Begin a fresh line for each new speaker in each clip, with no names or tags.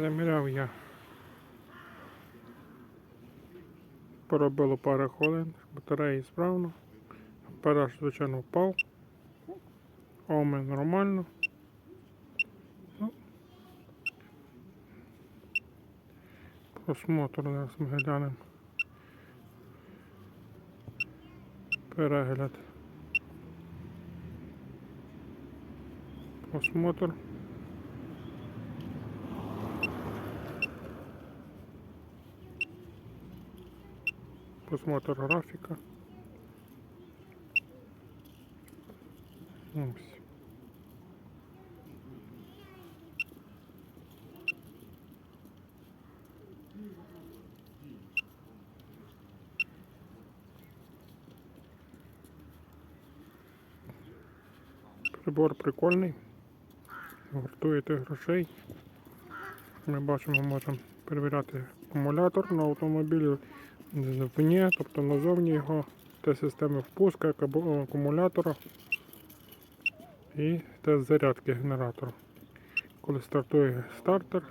Заміряв я. Поробило пару хвилин, батареї справно. Параш, звичайно, впав. Оми нормально. Ну, Просмотр зараз ми глянемо. Перегляд. Просмотр. Просмотр графіка. Прибор прикольний. Вартуєте грошей. Ми бачимо, можемо перевіряти акумулятор на автомобілі вні, тобто назовні його тест системи впуска акумулятора і тест зарядки генератора. Коли стартує стартер,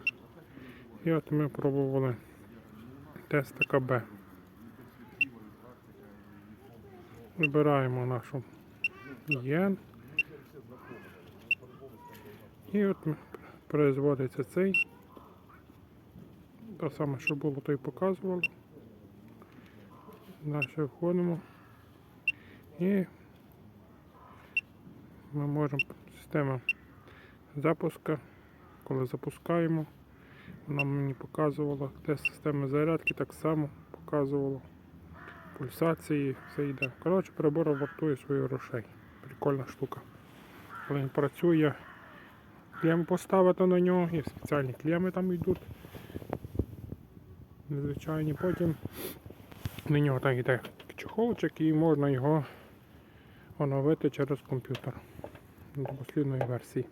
і от ми пробували тест АКБ. Вибираємо нашу ЄН. І от производиться цей. Те саме, що було, то й показувало. Далі входимо. І ми можемо система запуска. Коли запускаємо, вона мені показувала тест системи зарядки, так само показувало пульсації, все йде. Коротше, прибор вартує своїх грошей. Прикольна штука. Коли він працює, клем поставити на нього, і спеціальні клеми там йдуть. Незвичайні. Потім на нього так йде чехолчик і можна його оновити через комп'ютер до послідної версії.